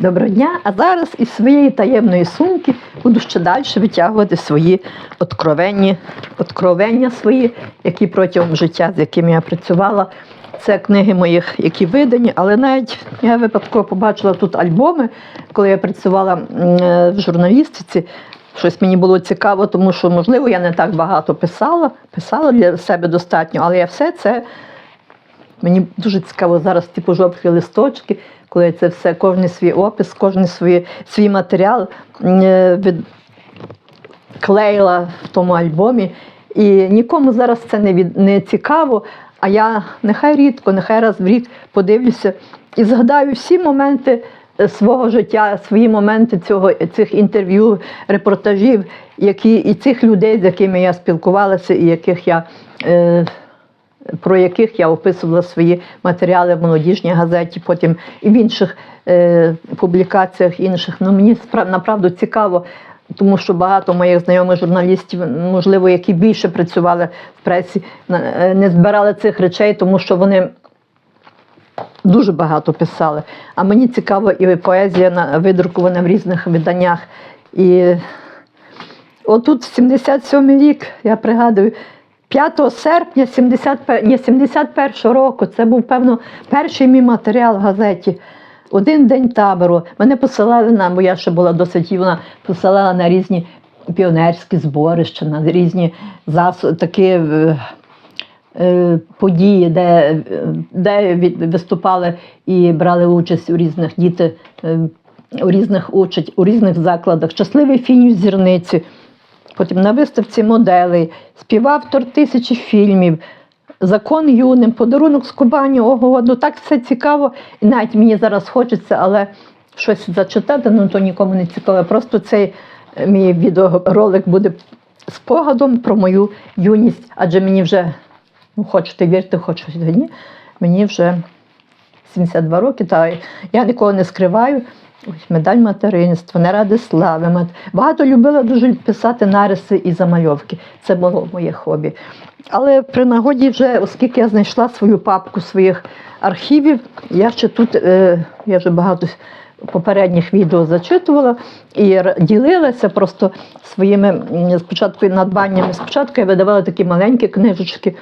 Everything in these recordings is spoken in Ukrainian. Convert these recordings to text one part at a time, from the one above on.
Доброго дня! А зараз із своєї таємної сумки буду ще далі витягувати свої откровенні, откровення свої, які протягом життя, з якими я працювала. Це книги моїх, які видані, але навіть я випадково побачила тут альбоми, коли я працювала е, в журналістиці. Щось мені було цікаво, тому що, можливо, я не так багато писала, писала для себе достатньо, але я все це Мені дуже цікаво зараз ті пожовклі листочки, коли я це все, кожен свій опис, кожен свій, свій матеріал е, відклеїла в тому альбомі. І нікому зараз це не, від, не цікаво. А я нехай рідко, нехай раз в рік подивлюся і згадаю всі моменти е, свого життя, свої моменти цього, цих інтерв'ю, репортажів, які, і цих людей, з якими я спілкувалася, і яких я. Е, про яких я описувала свої матеріали в молодіжній газеті, потім і в інших е, публікаціях інших. Ну, мені справ, направду цікаво, тому що багато моїх знайомих журналістів, можливо, які більше працювали в пресі, е, не збирали цих речей, тому що вони. Дуже багато писали. А мені цікаво і поезія на- видрукована в різних виданнях. І отут 77 рік, я пригадую, 5 серпня 71, ні, 71 року, це був, певно, перший мій матеріал в газеті. Один день табору. Мене посилали на, бо я ще була досить юна, посилала на різні піонерські зборища, на різні засоби, такі е, е, події, де, де виступали і брали участь у різних діти, е, у різних учать, у різних закладах. Щасливий фінію зірниці. Потім на виставці моделей, співавтор тисячі фільмів, закон юним, подарунок з Кубані, ого, ну так все цікаво. І навіть мені зараз хочеться, але щось зачитати, ну то нікому не цікаво. Просто цей е, мій відеоролик буде спогадом про мою юність, адже мені вже, ну хочете вірте, хочете ні, мені вже 72 роки, та я нікого не скриваю. Ось медаль материнства, не ради слави. Багато любила дуже писати нариси і замальовки. Це було моє хобі. Але при нагоді, вже, оскільки я знайшла свою папку своїх архівів, я ще тут, е, я вже багато попередніх відео зачитувала і ділилася просто своїми спочатку надбаннями. Спочатку я видавала такі маленькі книжечки.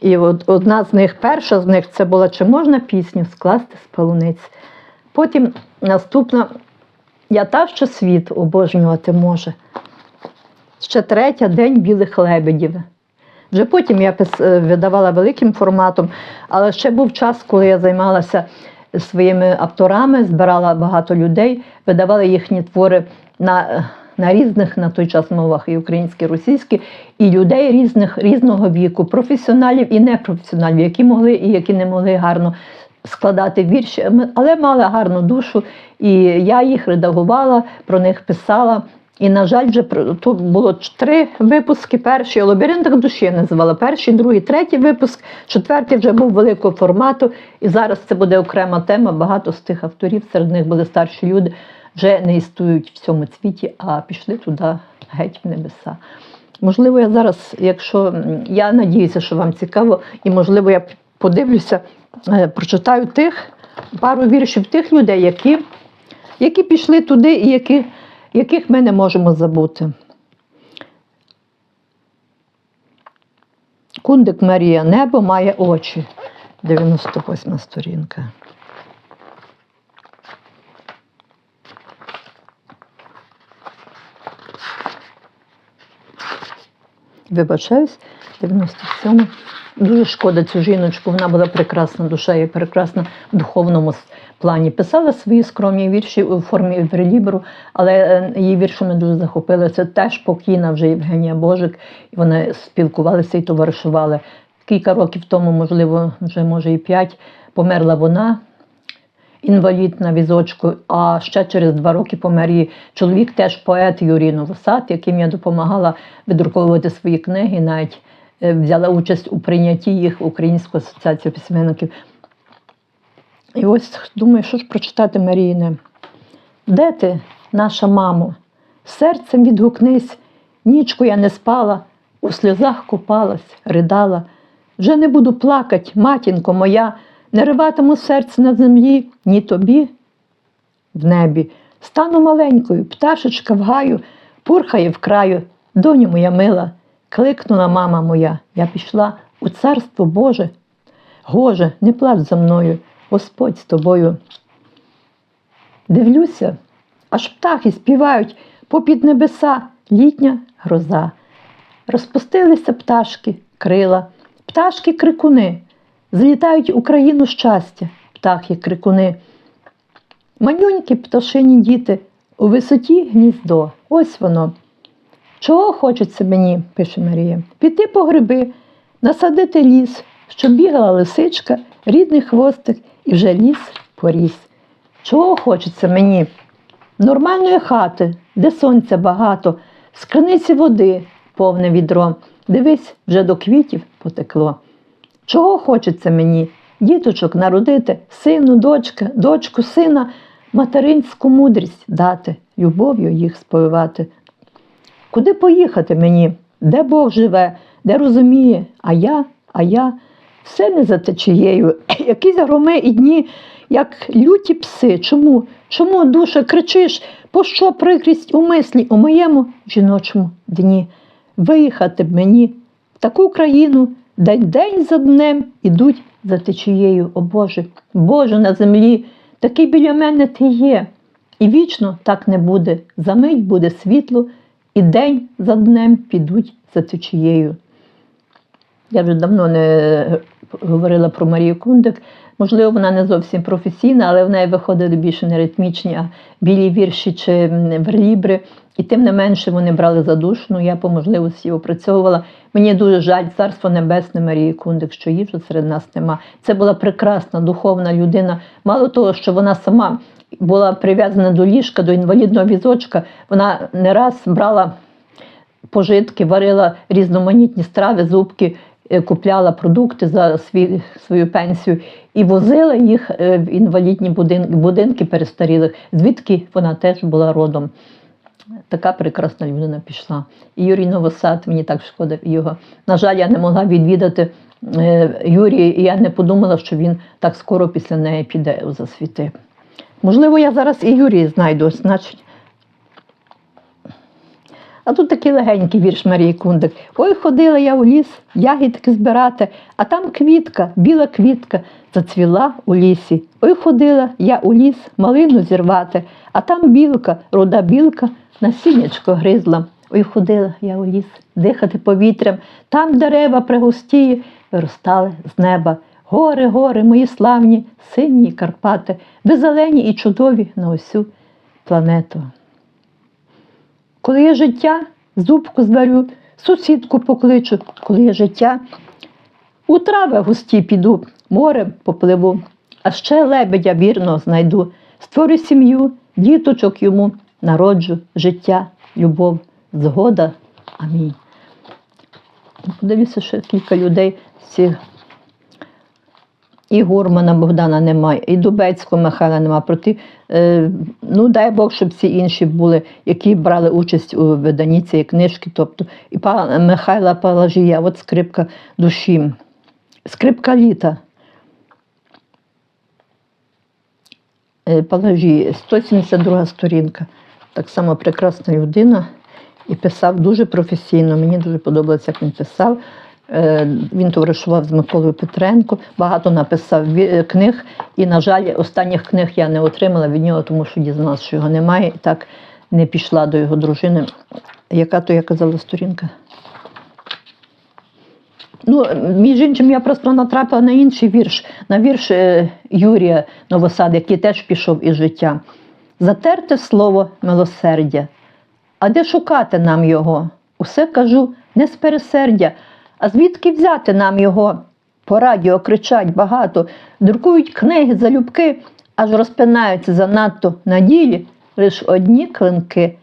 І от одна з них, перша з них, це була Чи можна пісню скласти з полуниць. Потім наступна Я та, що світ обожнювати може. Ще третя день білих лебедів. Вже потім я е, видавала великим форматом, але ще був час, коли я займалася своїми авторами, збирала багато людей, видавала їхні твори на, на різних на той час мовах, і українські, і російські, і людей різних, різного віку, професіоналів і непрофесіоналів, які могли і які не могли гарно складати вірші, але мали гарну душу, і я їх редагувала, про них писала. І, на жаль, вже тут було три випуски. Перший «Лабіринтах душі я називала перший, другий, третій випуск. Четвертий вже був великого формату. І зараз це буде окрема тема. Багато з тих авторів, серед них були старші люди, вже не існують в цьому світі, а пішли туди геть в небеса. Можливо, я зараз, якщо я надіюся, що вам цікаво, і можливо, я подивлюся, прочитаю тих пару віршів тих людей, які, які пішли туди і які, яких ми не можемо забути. Кундик Марія Небо має очі. 98 сторінка. Вибачаюсь, 97. Дуже шкода цю жіночку, вона була прекрасна душа і прекрасна в духовному плані. Писала свої скромні вірші у формі верлібру, але е, її віршами дуже захопили. Це теж покійна вже Євгенія Божик, і вони спілкувалися і товаришували. Кілька років тому, можливо, вже може і п'ять, померла вона, інвалід на візочку, а ще через два роки помер її чоловік, теж поет Юрій Новосад, яким я допомагала видруковувати свої книги, навіть е, взяла участь у прийнятті їх в Українську асоціацію письменників. І ось думаю, що ж прочитати Марійне. Де ти, наша мамо? Серцем відгукнись, нічку я не спала, у сльозах купалась, ридала. Вже не буду плакать, матінко моя, не риватиму серце на землі ні тобі, в небі. Стану маленькою, пташечка в гаю, пурхає в краю, доню моя мила, кликнула мама моя, я пішла у царство Боже. Гоже, не плач за мною, Господь з тобою. Дивлюся, аж птахи співають попід небеса літня гроза. Розпустилися пташки, крила, пташки крикуни, злітають Україну щастя, птахи крикуни. Манюнькі пташині діти у висоті гніздо. Ось воно. Чого хочеться мені, пише Марія, піти по гриби, насадити ліс, щоб бігала лисичка, рідний хвостик і вже ліс поріс. Чого хочеться мені? Нормальної хати, де сонця багато, з криниці води повне відро. Дивись, вже до квітів потекло. Чого хочеться мені? Діточок народити, сину, дочка, дочку, сина, материнську мудрість дати, любов'ю їх сповивати. Куди поїхати мені? Де Бог живе, де розуміє, а я, а я все не за течією. Якісь громи і дні, як люті пси. Чому? Чому, душа, кричиш? Пощо прикрість у мислі у моєму жіночому дні? Виїхати б мені в таку країну, де день за днем ідуть за течією. О Боже, Боже на землі, такий біля мене ти є. І вічно так не буде. За мить буде світло, і день за днем підуть за течією. Я вже давно не говорила про Марію Кундик. Можливо, вона не зовсім професійна, але в неї виходили більше не ритмічні, а білі вірші чи верлібри. І тим не менше вони брали за душу. Ну, я по можливості опрацьовувала. Мені дуже жаль царство небесне Марії Кундик, що її вже серед нас нема. Це була прекрасна духовна людина. Мало того, що вона сама була прив'язана до ліжка, до інвалідного візочка, вона не раз брала пожитки, варила різноманітні страви, зубки, купляла продукти за свій, свою пенсію і возила їх е, в інвалідні будинки, будинки перестарілих, звідки вона теж була родом. Така прекрасна людина пішла. І Юрій Новосад, мені так шкода його. На жаль, я не могла відвідати е, Юрія, і я не подумала, що він так скоро після неї піде у засвіти. Можливо, я зараз і Юрія знайду, значить. А тут такий легенький вірш Марії Кундик. Ой, ходила я у ліс, ягідки збирати, а там квітка, біла квітка, зацвіла у лісі. Ой, ходила я у ліс малину зірвати, а там білка, руда білка, насіннячко гризла. Ой, ходила я у ліс, дихати повітрям, там дерева пригустії, виростали з неба. Гори, гори, мої славні, сині Карпати, ви зелені і чудові на усю планету. Коли є життя, зубку зварю, сусідку покличу, коли є життя, у трави густі піду, морем попливу, а ще лебедя вірно знайду, створю сім'ю, діточок йому, народжу життя, любов, згода. Амінь. Подивіться, ще кілька людей цих. І Гурмана Богдана немає, і Дубецького Михайла немає. Проти, е, ну дай Бог, щоб всі інші були, які брали участь у виданні цієї книжки, тобто і па, Михайла Палажія, от скрипка душі, скрипка літа. Е, Палажі, 172 сторінка. Так само прекрасна людина і писав дуже професійно. Мені дуже подобається, як він писав. Е, Він товаришував з Миколою Петренко, багато написав е, книг. І, на жаль, останніх книг я не отримала від нього, тому що дізналася, що його немає, і так не пішла до його дружини. Яка то я казала сторінка? Ну, між іншим, я просто натрапила на інший вірш, на вірш е, Юрія Новосад, який теж пішов із життя. Затерте слово милосердя. А де шукати нам його? Усе кажу, не з пересердя. А звідки взяти нам його? По радіо кричать багато, друкують книги залюбки, аж розпинаються занадто на ділі лиш одні клинки.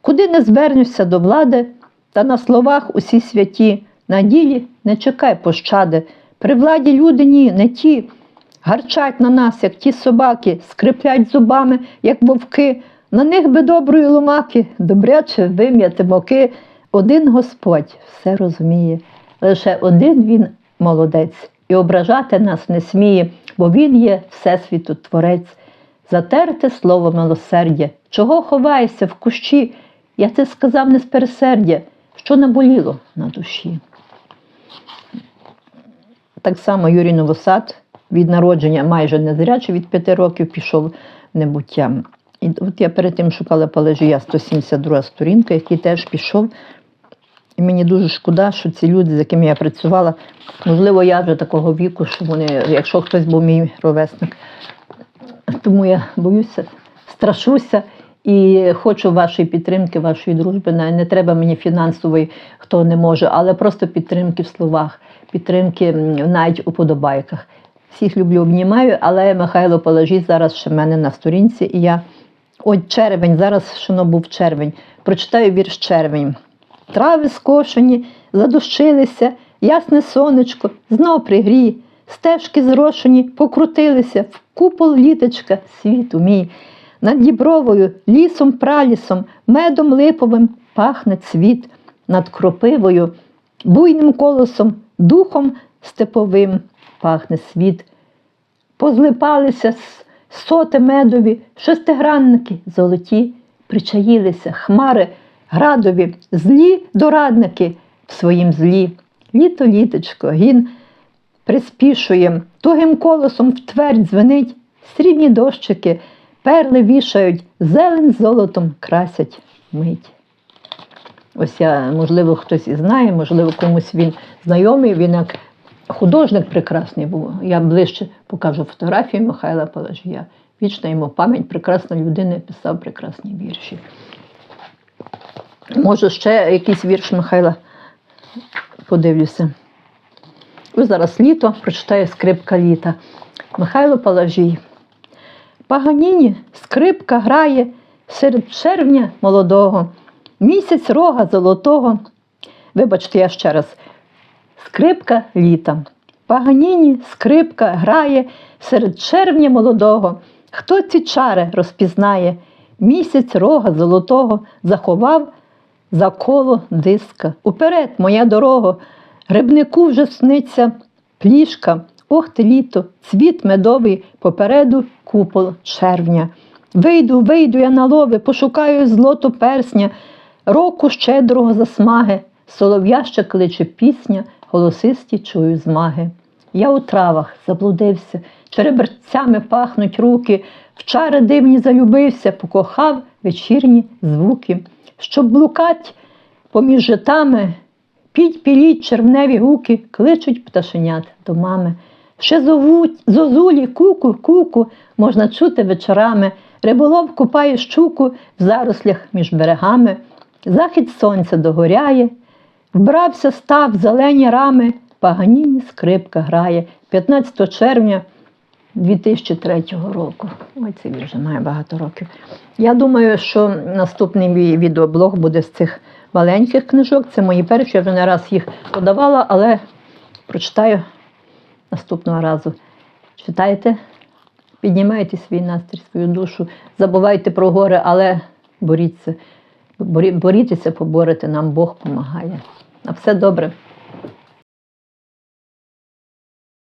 Куди не звернуся до влади, та на словах усі святі, на ділі не чекай пощади. При владі люди ні, не ті. Гарчать на нас, як ті собаки, скриплять зубами, як вовки. На них би доброї ломаки, добряче вим'яти боки. Один Господь все розуміє, лише один він молодець, і ображати нас не сміє, бо він є Всесвіту Творець. затерте слово милосердя. Чого ховаєшся в кущі? Я це сказав не з пересердя, що наболіло на душі. Так само Юрій Новосад від народження майже незрячий, від п'яти років пішов в небуття. І от я перед тим шукала Палежія 172 сторінка, який теж пішов. І мені дуже шкода, що ці люди, з якими я працювала, можливо, я вже такого віку, що вони, якщо хтось був мій ровесник, тому я боюся, страшуся і хочу вашої підтримки, вашої дружби. Не треба мені фінансової, хто не може, але просто підтримки в словах, підтримки навіть у подобайках. Всіх люблю, обнімаю, але Михайло Положій зараз ще мене на сторінці, і я. От червень, зараз ще був червень. Прочитаю вірш червень. Трави скошені, задушилися, ясне сонечко, знов пригрій, стежки зрошені, покрутилися, в купол літочка, світу мій. Над дібровою, лісом пралісом, медом липовим пахне цвіт, над кропивою, буйним колосом, духом степовим пахне світ. Позлипалися соти медові, шестигранники золоті, причаїлися хмари градові, злі дорадники в своїм злі. Літо літочко, гін приспішує, тугим колосом в твердь дзвенить, срібні дощики, перли вішають, зелень золотом красять мить. Ось я, можливо, хтось і знає, можливо, комусь він знайомий, він як художник прекрасний був. Я ближче покажу фотографії Михайла Палажія. Вічна йому пам'ять, прекрасна людина, писав прекрасні вірші. Може, ще якийсь вірш Михайла подивлюся. Ось зараз літо, прочитаю скрипка літа. Михайло Палажій. Паганіні скрипка грає серед червня молодого, місяць рога золотого. Вибачте, я ще раз. Скрипка літа. Паганіні скрипка грає серед червня молодого. Хто ці чари розпізнає? Місяць рога золотого заховав за коло диска. Уперед, моя дорога, грибнику вже сниться плішка. Ох ти літо, цвіт медовий, попереду купол червня. Вийду, вийду я на лови, пошукаю злоту персня, року щедрого засмаги, солов'я ще кличе пісня, голосисті чую змаги. Я у травах заблудився, череберцями пахнуть руки, в чари дивні залюбився, покохав вечірні звуки. Щоб блукать поміж житами, піть піліть червневі гуки, кличуть пташенят до мами. Ще зовуть зозулі, куку, куку, можна чути вечорами. Риболов купає щуку в зарослях між берегами. Захід сонця догоряє, вбрався став зелені рами, паганіні скрипка грає 15 червня 2003 року. Ой, вірш вже має багато років. Я думаю, що наступний мій відеоблог буде з цих маленьких книжок. Це мої перші, я вже не раз їх подавала, але прочитаю наступного разу. Читайте, піднімайте свій настрій, свою душу, забувайте про горе, але боріться. Борі- Борітеся, поборете, нам Бог допомагає. На все добре.